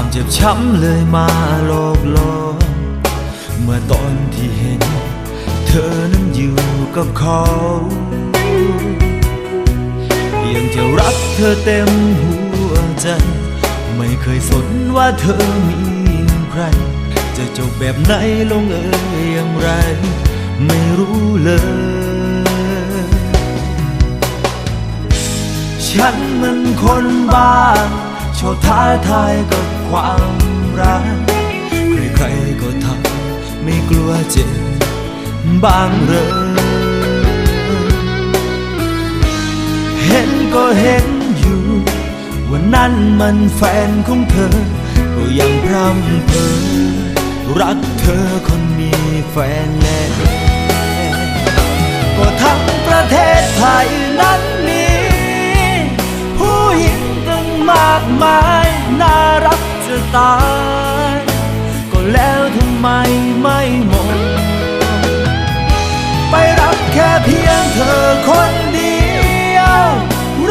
ความเจ็บช้ำเลยมาหลอกหลอนเมื่อตอนที่เห็น เธอนั้นอยู่กับเขายังจะรักเธอเต็มหัวใจ ไม่เคยสนว่าเธอมีใคร จะจบแบบไหนลงเอยอย่างไร ไม่รู้เลย ฉันมันคนบ้าชอบท้าทายกับ ความรัก ใครๆก็ทำไม่กลัวเจ็บบางเรื่องเห็นก็เห็นอยู่ ว่านั่นมันแฟนของเธอ ก็ยังพร่ำเพอรักเธอคนมีแฟนแล้วก็ทั้งประเทศไทยนั้น ตาย ก็แล้วทำไมไม่หมดไปรักแค่เพียงเธอคนเดียว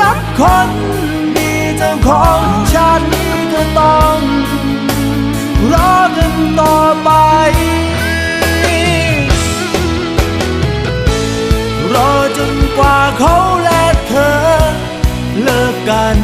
รักคนดีเจ้าของชาตินี้ก็ต้องรอกันต่อไปรอจนกว่าเขาและเธอ เลิกกัน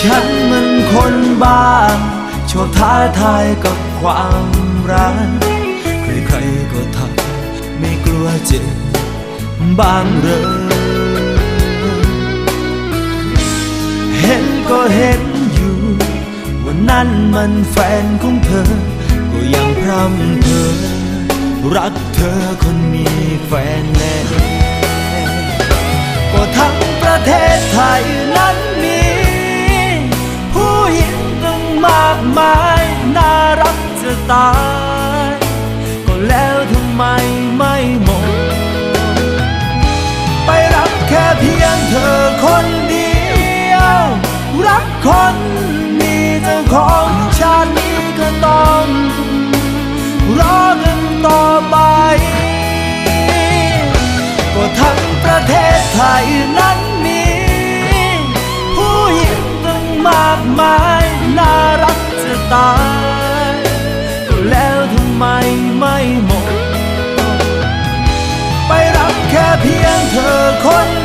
ฉันมันคนบ้าชอบท้าทายกับความรัก ใครๆก็ทำไม่กลัวเจ็บบางเรื่องเห็นก็เห็นอยู่ว่านั่นมันแฟนของเธอ ก็ยังพร่ำเพอรักเธอคนมีแฟนแล้ ไม้น่ารักจะตาย ก็แล้วทำไมไม่หมดไปรักแค่เพียงเธอคนเดียว รักคน คน